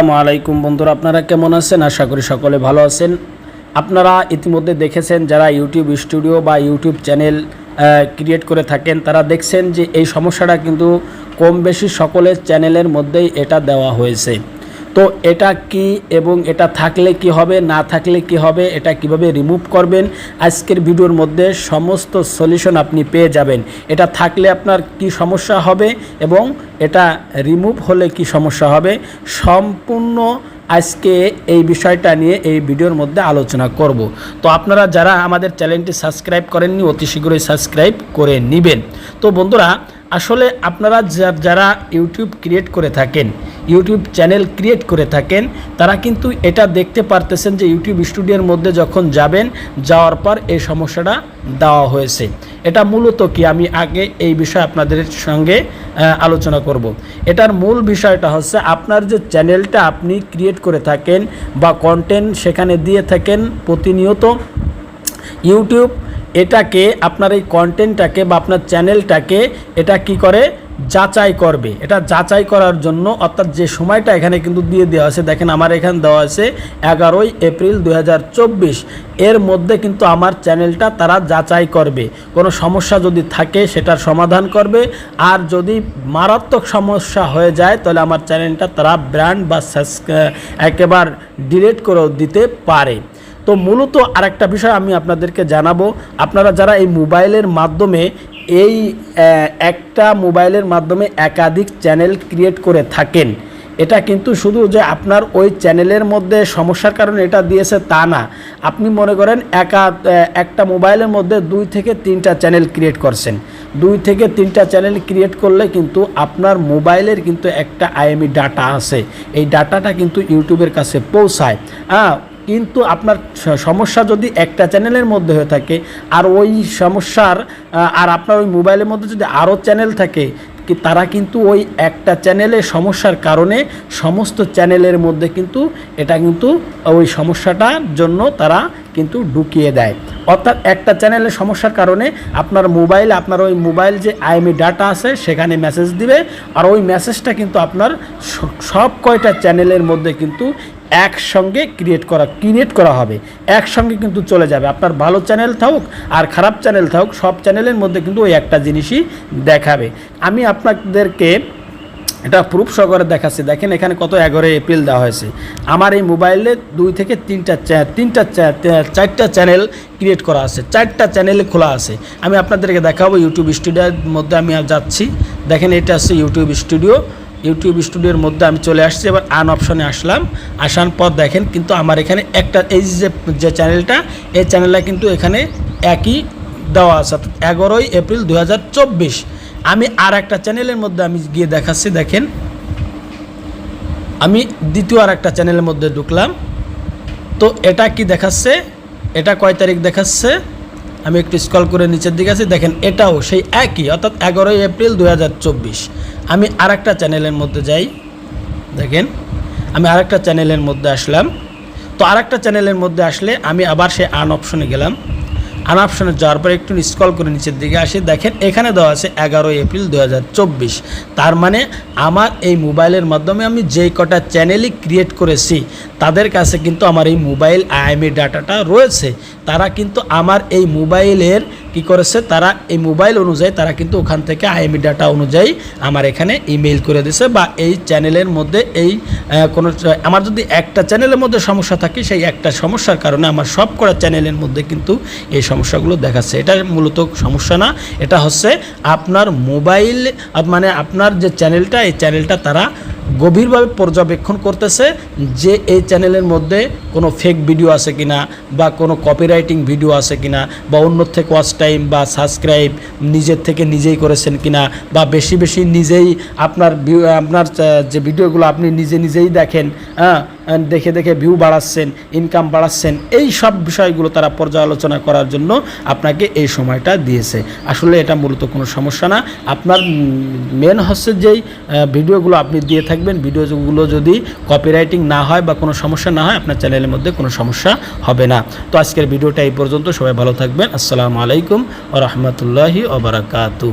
আসসালামু আলাইকুম বন্ধুরা, আপনারা কেমন আছেন? আশা করি সকলে ভালো আছেন। আপনারা ইতিমধ্যে দেখেছেন, যারা ইউটিউব স্টুডিও বা ইউটিউব চ্যানেল ক্রিয়েট করে থাকেন, তারা দেখছেন যে এই সমস্যাটা কিন্তু কম বেশি সকলের চ্যানেলের মধ্যেই এটা দেওয়া হয়েছে। তো এটা কি এবং এটা থাকলে কি হবে, না থাকলে কি হবে, এটা কীভাবে রিমুভ করবেন, আজকের ভিডিওর মধ্যে সমস্ত সলিউশন আপনি পেয়ে যাবেন। এটা থাকলে আপনার কি সমস্যা হবে এবং এটা রিমুভ হলে কি সমস্যা হবে, সম্পূর্ণ আজকে এই বিষয়টা নিয়ে এই ভিডিওর মধ্যে আলোচনা করব। তো আপনারা যারা আমাদের চ্যানেলটি সাবস্ক্রাইব করেননি, অতি শীঘ্রই সাবস্ক্রাইব করে নেবেন। তো বন্ধুরা, আসলে আপনারা যারা ইউটিউব ক্রিয়েট করে থাকেন ইউটিউব চ্যানেল ক্রিয়েট করে থাকেন, তারা কিন্তু এটা দেখতে পারতেছেন যে ইউটিউব স্টুডিওর মধ্যে যখন যাবেন, যাওয়ার পর এই সমস্যাটা দেওয়া হয়েছে। এটা মূলত কি? আমি আগে এই বিষয়ে আপনাদের সঙ্গে আলোচনা করব। এটার মূল বিষয়টা হচ্ছে আপনার যে চ্যানেলটা আপনি ক্রিয়েট করে থাকেন বা কন্টেন্ট সেখানে দিয়ে থাকেন প্রতিনিয়ত ইউটিউব এটাকে, আপনার এই কন্টেন্টটাকে বা আপনার চ্যানেলটাকে এটা কি করে? যাচাই করবে। এটা যাচাই করার জন্য অর্থাৎ যে সময়টা এখানে কিন্তু দিয়ে দেওয়া আছে, দেখেন আমার এখানে দেওয়া আছে এগারোই এপ্রিল দু হাজার চব্বিশ। এর মধ্যে কিন্তু আমার চ্যানেলটা তারা যাচাই করবে। কোনো সমস্যা যদি থাকে সেটার সমাধান করবে। আর যদি মারাত্মক সমস্যা হয়ে যায়, তাহলে আমার চ্যানেলটা তারা ব্র্যান্ড বা একেবারে ডিলিট করেও দিতে পারে। তো মূলত আরেকটা বিষয় আমি আপনাদেরকে জানাব। আপনারা যারা এই মোবাইলের মাধ্যমে এই একটা মোবাইলের মাধ্যমে একাধিক চ্যানেল ক্রিয়েট করে থাকেন। এটা কিন্তু শুধু যে আপনার ওই চ্যানেলের মধ্যে সমস্যার কারণে এটা দিয়েছে তা না। আপনি মনে করেন একা একটা মোবাইলের মধ্যে দুই থেকে তিনটা চ্যানেল ক্রিয়েট করছেন। দুই থেকে তিনটা চ্যানেল ক্রিয়েট করলে কিন্তু আপনার মোবাইলের কিন্তু একটা আইএমই ডাটা আছে। এই ডাটাটা কিন্তু ইউটিউবের কাছে পৌঁছায়। হ্যাঁ কিন্তু আপনার সমস্যা যদি একটা চ্যানেলের মধ্যে হয়ে থাকে, আর ওই সমস্যার আর আপনার ওই মোবাইলের মধ্যে যদি আরও চ্যানেল থাকে তারা কিন্তু ওই একটা চ্যানেলের সমস্যার কারণে সমস্ত চ্যানেলের মধ্যে কিন্তু এটা কিন্তু ওই সমস্যাটার জন্য তারা কিন্তু ঢুকিয়ে দেয়। অর্থাৎ একটা চ্যানেলের সমস্যার কারণে আপনার মোবাইল, আপনার ওই মোবাইল যে আইএমই ডাটা আছে, সেখানে মেসেজ দিবে, আর ওই মেসেজটা কিন্তু আপনার সব কয়টা চ্যানেলের মধ্যে কিন্তু একসঙ্গে ক্রিয়েট করা ক্রিয়েট করা হবে। একসঙ্গে কিন্তু চলে যাবে। আপনার ভালো চ্যানেল থাকুক আর খারাপ চ্যানেল থাকুক, সব চ্যানেলের মধ্যে কিন্তু ওই একটা জিনিসই দেখাবে। আমি আপনাদেরকে এটা প্রুফ সহকারে দেখাচ্ছি। দেখেন এখানে কত এগারোই এপ্রিল দেওয়া হয়েছে। আমার এই মোবাইলে দুই থেকে তিনটা তিনটা চারটা চ্যানেল ক্রিয়েট করা আছে। চারটা চ্যানেলে খোলা আছে। আমি আপনাদেরকে দেখাবো ইউটিউব স্টুডিওর মধ্যে আমি যাচ্ছি। দেখেন এটা হচ্ছে ইউটিউব স্টুডিও ইউটিউব স্টুডিওর মধ্যে আমি চলে আসছি, এবার আন অপশনে আসলাম। আসার পর দেখেন কিন্তু আমার এখানে একটা, এই যে যে চ্যানেলটা, এই চ্যানেলটা কিন্তু এখানে একই দেওয়া আছে এগারোই এপ্রিল দু হাজার চব্বিশ। আমি আর একটা চ্যানেলের মধ্যে আমি গিয়ে দেখাচ্ছি, দেখেন। আমি দ্বিতীয় আর একটা চ্যানেলের মধ্যে ঢুকলাম। তো এটা কি দেখাচ্ছে? এটা কয় তারিখ দেখাচ্ছে? আমি একটু স্কল করে নিচের দিকে আছি। দেখেন, এটাও সেই একই, অর্থাৎ এগারোই এপ্রিল দু হাজার চব্বিশ। আমি আর একটা চ্যানেলের মধ্যে যাই। দেখেন, আমি আরেকটা চ্যানেলের মধ্যে আসলাম। তো আর একটা চ্যানেলের মধ্যে আসলে আমি আবার সেই আন অপশনে গেলাম। আন অপশনে যাওয়ার পর একটু স্কল করে নিচের দিকে আসি। দেখেন, এখানে দেওয়া আছে এগারোই এপ্রিল দু হাজার চব্বিশ। তার মানে আমার এই মোবাইলের মাধ্যমে আমি যেই কটা চ্যানেলই ক্রিয়েট করেছি, তাদের কাছে কিন্তু আমার এই মোবাইল আইএমই ডাটাটা রয়েছে। তারা কিন্তু আমার এই মোবাইলের কি করেছে? তারা এই মোবাইল অনুযায়ী তারা কিন্তু ওখান থেকে আইএমই ডাটা অনুযায়ী আমার এখানে ইমেইল করে দিছে বা এই চ্যানেলের মধ্যে এই কোনো আমার যদি একটা চ্যানেলের মধ্যে সমস্যা থাকে, সেই একটা সমস্যার কারণে আমার সব কটা চ্যানেলের মধ্যে কিন্তু এই সমস্যাগুলো দেখাচ্ছে। এটা মূলত সমস্যা না, এটা হচ্ছে আপনার মোবাইল মানে আপনার যে চ্যানেলটা, এই চ্যানেলটা তারা গভীরভাবে পর্যবেক্ষণ করতেছে যে এই চ্যানেলের মধ্যে কোনো ফেক ভিডিও আছে কিনা বা কোনো কপিরাইটিং ভিডিও আছে কিনা বা অন্য থেকে ওয়াচ টাইম বা সাবস্ক্রাইব নিজের থেকে নিজেই করেছেন কিনা বা বেশি বেশি নিজেই আপনার আপনার যে ভিডিওগুলো আপনি নিজে নিজেই দেখেন দেখে দেখে ভিউ বাড়াচ্ছেন ইনকাম বাড়াচ্ছেন, এই সব বিষয়গুলো তারা পর্যালোচনা করার জন্য আপনাকে এই সময়টা দিয়েছে। আসলে এটা মূলত কোনো সমস্যা না। আপনার মেন হচ্ছে যেই ভিডিওগুলো আপনি দিয়ে থাকবেন ভিডিওগুলো যদি কপিরাইটিং না হয় বা কোনো সমস্যা না হয়, আপনার চ্যানেলের মধ্যে কোনো সমস্যা হবে না। তো আজকের ভিডিওটা এই পর্যন্ত, সবাই ভালো থাকবেন। আসসালামু আলাইকুম ও রহমতুল্লাহি ওবরাকাতু